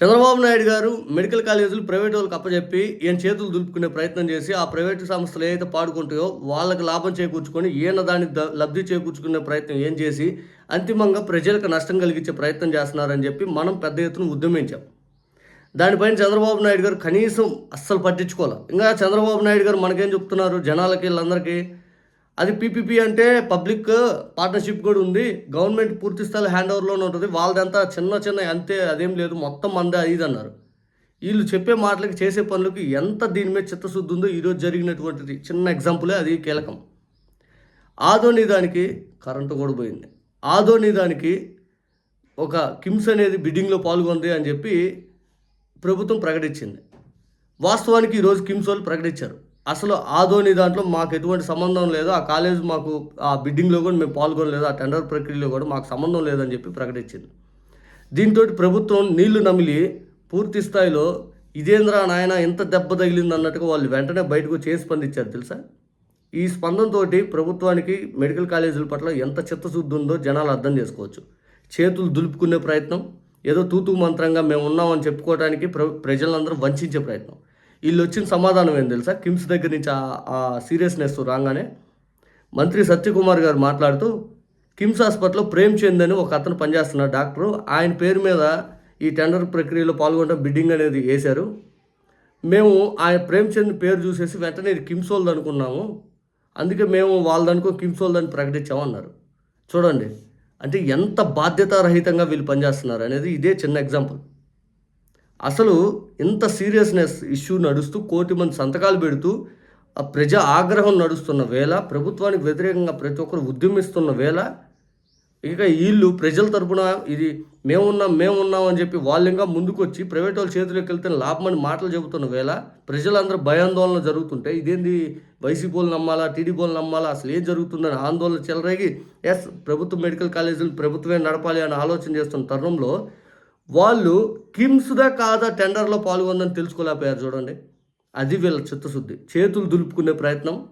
చంద్రబాబు నాయుడు గారు మెడికల్ కాలేజీలు ప్రైవేట్ వాళ్ళకి అప్పచెప్పి ఈయన చేతులు దులుపుకునే ప్రయత్నం చేసి ఆ ప్రైవేటు సంస్థలు ఏదైతే పాడుకుంటాయో వాళ్ళకి లాభం చేకూర్చుకొని ఈయన దాన్ని ద- లబ్ధి చేకూర్చుకునే ప్రయత్నం ఏం చేసి అంతిమంగా ప్రజలకు నష్టం కలిగించే ప్రయత్నం చేస్తున్నారని చెప్పి మనం పెద్ద ఎత్తున ఉద్యమించాం. దానిపైన చంద్రబాబు నాయుడు గారు కనీసం అస్సలు పట్టించుకోవాలి ఇంకా చంద్రబాబు నాయుడు గారు మనకేం చెప్తున్నారు? జనాలకి వీళ్ళందరికీ అది పీపీపీ అంటే పబ్లిక్ పార్ట్నర్షిప్ కూడా ఉంది. గవర్నమెంట్ పూర్తి స్థాయి హ్యాండ్ ఓవర్లోనే ఉంటుంది. వాళ్ళదంతా చిన్న చిన్న అంతే అదేం లేదు. మొత్తం మందే ఇది అన్నారు. వీళ్ళు చెప్పే మాటలకి చేసే పనులకి ఎంత దీని మీద చిత్తశుద్ధి ఉందో ఈరోజు జరిగినటువంటిది. చిన్న ఎగ్జాంపులే అది కీలకం. ఆదోని దానికి కరెంటు కూడా పోయింది. ఆదోని దానికి ఒక కిమ్స్ అనేది బిడ్డింగ్లో పాల్గొంది అని చెప్పి ప్రభుత్వం ప్రకటించింది. వాస్తవానికి ఈరోజు కిమ్స్ వాళ్ళు ప్రకటించారు. అసలు ఆదోని దాంట్లో మాకు ఎటువంటి సంబంధం లేదు. ఆ కాలేజ్ మాకు ఆ బిడ్డింగ్లో కూడా మేము పాల్గొనలేదు. ఆ టెండర్ ప్రక్రియలో కూడా మాకు సంబంధం లేదని చెప్పి ప్రకటించింది. దీంతో ప్రభుత్వం నీళ్ళు నమిలి పూర్తి స్థాయిలో ఇదేంద్రా నాయన ఎంత దెబ్బ తగిలింది అన్నట్టుగా వాళ్ళు వెంటనే బయటకు చేసి స్పందించారు తెలుసా? ఈ స్పందనతో ప్రభుత్వానికి మెడికల్ కాలేజీల పట్ల ఎంత చిత్తశుద్ధి ఉందో జనాలు అర్థం చేసుకోవచ్చు. చేతులు దులుపుకునే ప్రయత్నం ఏదో తూతూ మంత్రంగా మేము ఉన్నామని చెప్పుకోవడానికి ప్ర ప్రజలందరూ వంచే ప్రయత్నం. వీళ్ళు వచ్చిన సమాధానం ఏం తెలుసా? కిమ్స్ దగ్గర నుంచి ఆ- సీరియస్నెస్ రాగానే మంత్రి సత్యకుమార్ గారు మాట్లాడుతూ కిమ్స్ హాస్పిటల్లో ప్రేమ్ చంద్ అని ఒక అతను పనిచేస్తున్నారు డాక్టరు. ఆయన పేరు మీద ఈ టెండర్ ప్రక్రియలో పాల్గొనడం బిడ్డింగ్ అనేది వేశారు. మేము ఆయన ప్రేమ్ చంద్ పేరు చూసేసి వెంటనే ఇది కిమ్స్ వాళ్ళది అనుకున్నాము. అందుకే మేము వాళ్ళదనుకో కిమ్స్ వాళ్ళదని ప్రకటించామన్నారు చూడండి అంటే ఎంత బాధ్యతారహితంగా వీళ్ళు పనిచేస్తున్నారు అనేది ఇదే చిన్న ఎగ్జాంపుల్ అసలు ఇంత సీరియస్నెస్ ఇష్యూ నడుస్తూ కోటి మంది సంతకాలు పెడుతూ ఆ ప్రజా ఆగ్రహం నడుస్తున్న వేళ ప్రభుత్వానికి వ్యతిరేకంగా ప్రతి ఒక్కరు ఉద్యమిస్తున్న వేళ ఇక వీళ్ళు ప్రజల తరపున ఇది మేమున్నాం మేమున్నాం అని చెప్పి వాళ్ళు ఇంకా ముందుకు వచ్చి ప్రైవేట్ వాళ్ళ చేతిలోకి వెళ్తే లాభమని మాటలు చెబుతున్న వేళ ప్రజలందరూ భయాందోళన జరుగుతుంటే ఇదేంది వైసీపీ వాళ్ళు నమ్మాలా టీడీపీ వాళ్ళు నమ్మాలా అసలు ఏం జరుగుతుందని ఆందోళన చెలరేగి ఎస్ ప్రభుత్వ మెడికల్ కాలేజీలు ప్రభుత్వమే నడపాలి అని ఆలోచన చేస్తున్న తరుణంలో వాళ్ళు కిమ్స్దా కాదా టెండర్లో పాల్గొందని తెలుసుకోలేకపోయారు చూడండి. అది వీళ్ళ చిత్తశుద్ధి. చేతులు దులుపుకునే ప్రయత్నం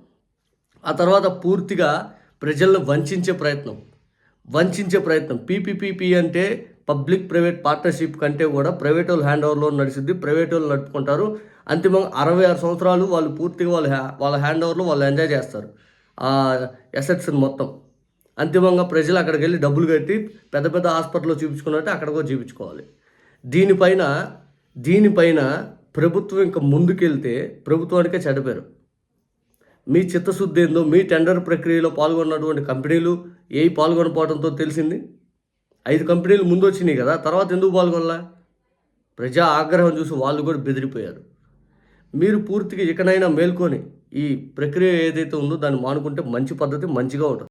ఆ తర్వాత పూర్తిగా ప్రజలను వంచే ప్రయత్నం వంచే ప్రయత్నం. పీపీపీపీ అంటే పబ్లిక్ ప్రైవేట్ పార్ట్నర్షిప్ కంటే కూడా ప్రైవేట్ వాళ్ళు హ్యాండ్ ఓవర్లో నడిచింది ప్రైవేట్ వాళ్ళు నడుపుకుంటారు. అంతిమంగా అరవై ఆరు సంవత్సరాలు వాళ్ళు పూర్తిగా వాళ్ళ హ్యా వాళ్ళ హ్యాండ్ ఓవర్లో వాళ్ళు ఎంజాయ్ చేస్తారు. ఆ ఎసెట్స్ని మొత్తం. అంతిమంగా ప్రజలు అక్కడికి వెళ్ళి డబ్బులు కట్టి పెద్ద పెద్ద హాస్పిటల్లో చూపించుకున్నట్టు అక్కడ కూడా చూపించుకోవాలి. దీనిపైన దీనిపైన ప్రభుత్వం ఇంకా ముందుకెళ్తే ప్రభుత్వానికే చెడపేరు మీ చిత్తశుద్ధి ఏందో మీ టెండర్ ప్రక్రియలో పాల్గొన్నటువంటి కంపెనీలు ఏ పాల్గొనపోవడంతో తెలిసింది? ఐదు కంపెనీలు ముందు వచ్చినాయి కదా తర్వాత ఎందుకు పాల్గొనలా? ప్రజా ఆగ్రహం చూసి వాళ్ళు కూడా బెదిరిపోయారు. మీరు పూర్తిగా ఇకనైనా మేల్కొని ఈ ప్రక్రియ ఏదైతే ఉందో దాన్ని మానుకుంటే మంచి పద్ధతి మంచిగా ఉంటుంది.